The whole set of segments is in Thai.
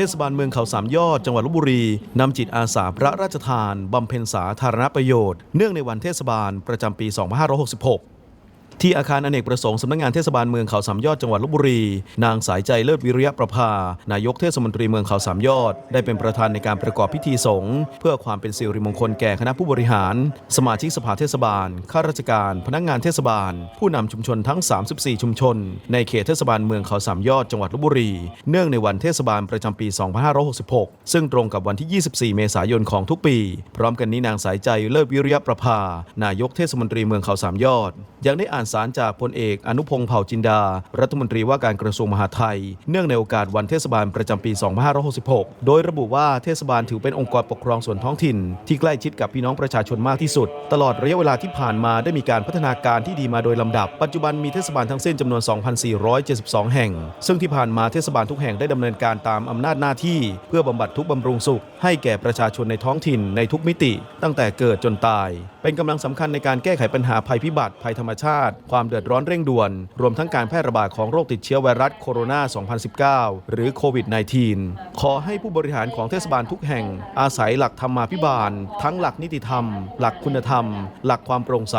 เทศบาลเมืองเขาสามยอดจังหวัดลบบุรีนำจิตอาสาพระราชทานบำเพ็ญสาธารณประโยชน์ เนื่องในวันเทศบาลประจำปี 2566 ที่อาคารอเนกประสงค์สำนักงานเทศบาลเมืองเขาสามยอดจังหวัดลบบุรี นางสายใจเลิศวิริยะประภา นายกเทศมนตรีเมืองเขาสามยอด ได้เป็นประธานในการประกอบพิธีสงฆ์เพื่อความเป็นสิริมงคลแก่คณะผู้บริหาร สมาชิกสภาเทศบาล ข้าราชการ พนักงานเทศบาล ผู้นำชุมชนทั้ง 34 ชุมชน ในเขตเทศบาลเมืองเขาสามยอดจังหวัดลบบุรี เนื่องในวันเทศบาลประจำปี 2566 ซึ่งตรงกับวันที่ 24 เมษายนของทุกปี พร้อมกันนี้นางสายใจเลิศวิริยะประภา นายกเทศมนตรีเมืองเขาสามยอดยังได้อ่านสารจากพลเอกอนุพงษ์เผ่าจินดา รัฐมนตรีว่าการกระทรวงมหาดไทย เนื่องในโอกาสวันเทศบาลประจำปี 2566 โดยระบุว่าเทศบาลถือเป็นองค์กรปกครองส่วนท้องถิ่น ที่ใกล้ชิดกับพี่น้องประชาชนมากที่สุด ตลอดระยะเวลาที่ผ่านมาได้มีการพัฒนาการที่ดีมาโดยลำดับ ปัจจุบันมีเทศบาลทั้งสิ้นจำนวน 2,472 แห่ง ซึ่งที่ผ่านมาเทศบาลทุกแห่งได้ดำเนินการตามอำนาจหน้าที่ เพื่อบำบัดทุกบำรุงสุข ให้แก่ประชาชนในท้องถิ่นในทุกมิติ ตั้งแต่เกิดจนตาย เป็นกำลังสำคัญในการแก้ไขปัญหาภัยพิบัติภัยธรรมชาติ ความเดือดร้อนเร่งด่วน รวมทั้งการแพร่ระบาดของโรคติดเชื้อไวรัสโคโรนา 2019 หรือโควิด -19 ขอให้ผู้บริหารของเทศบาลทุกแห่ง อาศัยหลักธรรมาภิบาล ทั้งหลักนิติธรรม หลักคุณธรรม หลักความโปร่งใส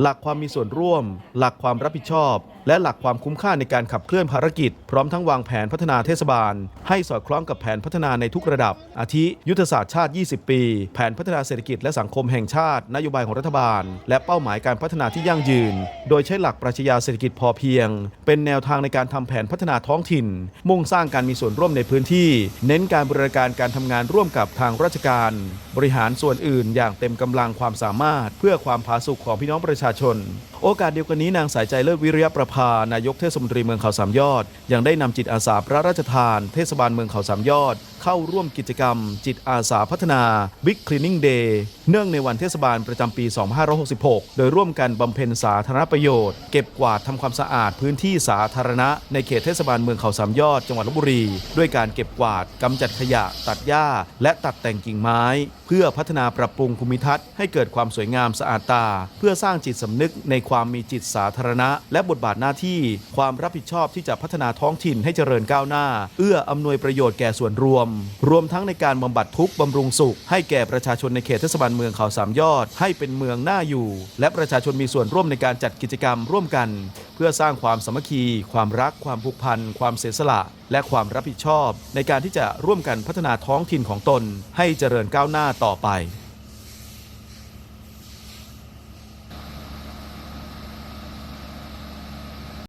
หลักความมีส่วนร่วม หลักความรับผิดชอบ และหลักความคุ้มค่าในการขับเคลื่อนภารกิจ พร้อมทั้งวางแผนพัฒนาเทศบาล ให้สอดคล้องกับแผนพัฒนาในทุกระดับ อาทิ ยุทธศาสตร์ชาติ 20 ปี แผนพัฒนาเศรษฐกิจและสังคมแห่งชาติ นโยบายของรัฐบาล และเป้าหมายการพัฒนาที่ยั่งยืนโดยใช้หลักปรัชญาเศรษฐกิจพอเพียง เป็นแนวทางในการทำแผนพัฒนาท้องถิ่น มุ่งสร้างการมีส่วนร่วมในพื้นที่ เน้นการบริการการทำงานร่วมกับทางราชการ บริหารส่วนอื่น อย่างเต็มกำลังความสามารถ เพื่อความผาสุกของพี่น้องประชาชน โอกาสเดียวกันนี้นางสายใจเลิศวิริยะประภานายกเทศมนตรีเมืองเขาสามยอด ยังได้นำจิตอาสาพระราชทาน เทศบาลเมืองเขาสามยอด เข้าร่วมกิจกรรม จิตอาสาพัฒนา Big Cleaning Day เนื่องในวันเทศบาลประจำปี 2566 โดยร่วมกันบำเพ็ญสาธารณประโยชน์ เก็บกวาดทำความสะอาดพื้นที่สาธารณะในเขตเทศบาลเมืองเขาสามยอดจังหวัดลบบุรี ด้วยการเก็บกวาดกำจัดขยะ ตัดหญ้า และตัดแต่งกิ่งไม้ เพื่อพัฒนาปรับปรุงภูมิทัศน์ให้เกิดความสวยงามสะอาดตา เพื่อสร้างจิตสำนึกในความมีจิตสาธารณะ และบทบาทหน้าที่ ความรับผิดชอบที่จะพัฒนาท้องถิ่นให้เจริญก้าวหน้า เอื้ออำนวยประโยชน์แก่ส่วนรวม รวมทั้งในการบำบัดทุกข์บำรุงสุข ให้แก่ประชาชนในเขตเทศบาลเมืองเขาสามยอด ให้เป็นเมืองน่าอยู่ และประชาชนมีส่วนร่วมในการจัดกิจกรรมร่วมกัน เพื่อสร้างความสามัคคี ความรัก ความผูกพัน ความเสียสละ และความรับผิดชอบ ในการที่จะร่วมกันพัฒนาท้องถิ่นของตน ให้เจริญก้าวหน้าต่อไป